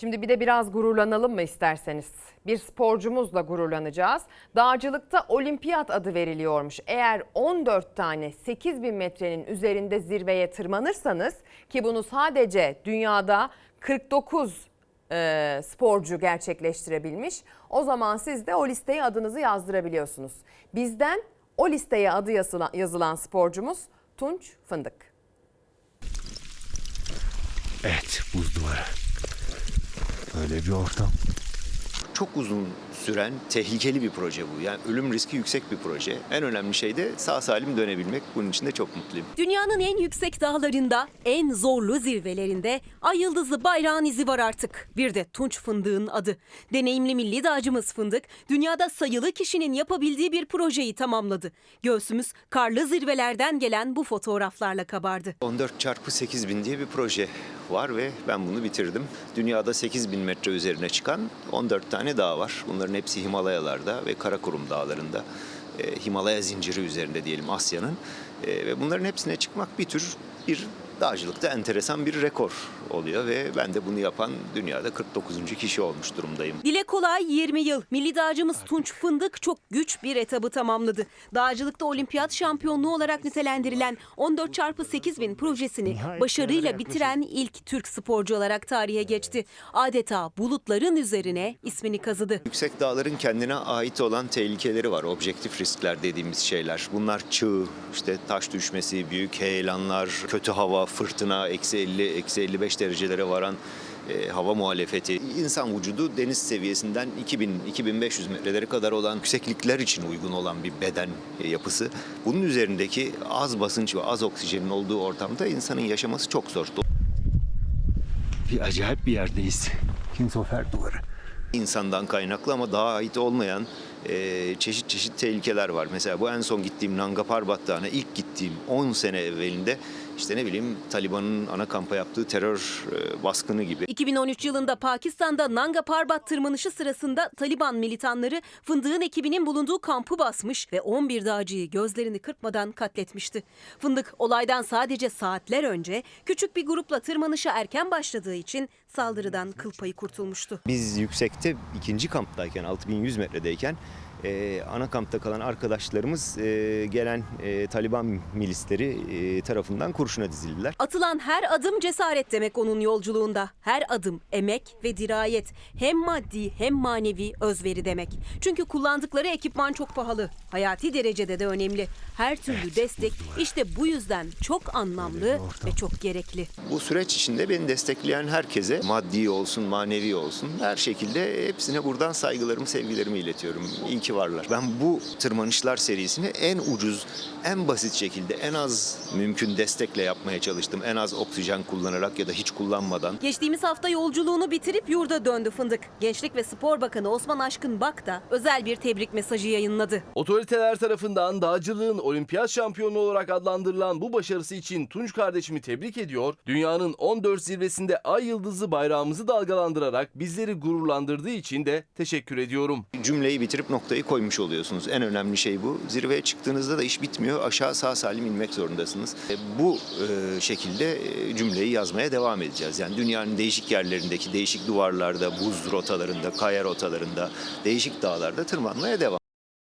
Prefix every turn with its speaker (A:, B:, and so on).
A: Şimdi bir de biraz gururlanalım mı isterseniz? Bir sporcumuzla gururlanacağız. Dağcılıkta olimpiyat adı veriliyormuş. Eğer 14 tane 8000 metrenin üzerinde zirveye tırmanırsanız ki bunu sadece dünyada 49 e, sporcu gerçekleştirebilmiş. O zaman siz de o listeye adınızı yazdırabiliyorsunuz. Bizden o listeye adı yazılan, yazılan sporcumuz Tunç Fındık.
B: Evet buz duvarı. Öyle bir ortam.
C: Çok uzun süren tehlikeli bir proje bu. Yani ölüm riski yüksek bir proje. En önemli şey de sağ salim dönebilmek. Bunun için de çok mutluyum.
D: Dünyanın en yüksek dağlarında, en zorlu zirvelerinde ay yıldızlı bayrağın izi var artık. Bir de Tunç Fındık'ın adı. Deneyimli milli dağcımız Fındık, dünyada sayılı kişinin yapabildiği bir projeyi tamamladı. Göğsümüz karlı zirvelerden gelen bu fotoğraflarla kabardı.
C: 14 çarpı 8000 diye bir proje var ve ben bunu bitirdim. Dünyada 8000 metre üzerine çıkan 14 tane dağ var. Bunların hepsi Himalayalarda ve Karakorum dağlarında. Ee, Himalaya zinciri üzerinde diyelim Asya'nın. Ee, ve bunların hepsine çıkmak bir tür bir dağcılıkta enteresan bir rekor oluyor ve ben de bunu yapan dünyada 49. kişi olmuş durumdayım.
D: Dile kolay 20 yıl. Milli dağcımız Tunç Fındık çok güç bir etabı tamamladı. Dağcılıkta olimpiyat şampiyonluğu olarak nitelendirilen 14 çarpı 8000 projesini başarıyla bitiren ilk Türk sporcu olarak tarihe geçti. Adeta bulutların üzerine ismini kazıdı.
C: Yüksek dağların kendine ait olan tehlikeleri var. Objektif riskler dediğimiz şeyler. Bunlar çığ, işte taş düşmesi, büyük heyelanlar, kötü hava, fırtına, eksi 50, eksi 55 derecelere varan e, hava muhalefeti. İnsan vücudu deniz seviyesinden 2000-2500 metrelere kadar olan yükseklikler için uygun olan bir beden e, yapısı. Bunun üzerindeki az basınç ve az oksijenin olduğu ortamda insanın yaşaması çok zor.
B: Bir acayip bir yerdeyiz. Kinsofer duvarı.
C: insandan kaynaklı ama daha ait olmayan e, çeşit çeşit tehlikeler var. Mesela bu en son gittiğim Nanga Parbat Dağı'na ilk gittiğim 10 sene evvelinde işte ne bileyim Taliban'ın ana kampa yaptığı terör e, baskını gibi
D: 2013 yılında Pakistan'da Nanga Parbat tırmanışı sırasında Taliban militanları Fındık'ın ekibinin bulunduğu kampı basmış ve 11 dağcıyı gözlerini kırpmadan katletmişti. Fındık olaydan sadece saatler önce küçük bir grupla tırmanışa erken başladığı için saldırıdan kıl payı kurtulmuştu.
C: Biz yüksekte ikinci kamptayken 6100 metredeyken e, ana kampta kalan arkadaşlarımız e, gelen e, Taliban milisleri e, tarafından kurşuna dizildiler.
D: Atılan her adım cesaret demek onun yolculuğunda. Her adım emek ve dirayet. Hem maddi hem manevi özveri demek. Çünkü kullandıkları ekipman çok pahalı. Hayati derecede de önemli. Her türlü destek işte bu yüzden çok anlamlı ve çok gerekli.
C: Bu süreç içinde beni destekleyen herkese maddi olsun, manevi olsun her şekilde hepsine buradan saygılarımı, sevgilerimi iletiyorum. İyi ki varlar. Ben bu tırmanışlar serisini en ucuz, en basit şekilde, en az mümkün destekle yapmaya çalıştım. En az oksijen kullanarak ya da hiç kullanmadan.
D: Geçtiğimiz hafta yolculuğunu bitirip yurda döndü Fındık. Gençlik ve Spor Bakanı Osman Aşkın Bak da özel bir tebrik mesajı yayınladı.
E: Otoriteler tarafından dağcılığın olimpiyat şampiyonu olarak adlandırılan bu başarısı için Tunç kardeşimi tebrik ediyor. Dünyanın 14 zirvesinde ay yıldızı bayrağımızı dalgalandırarak bizleri gururlandırdığı için de teşekkür ediyorum.
C: Cümleyi bitirip noktayı koymuş oluyorsunuz. En önemli şey bu. Zirveye çıktığınızda da iş bitmiyor. Aşağı sağ salim inmek zorundasınız. E, Bu e, şekilde e, cümleyi yazmaya devam edeceğiz. Yani dünyanın değişik yerlerindeki değişik duvarlarda, buz rotalarında, kaya rotalarında, değişik dağlarda tırmanmaya devam.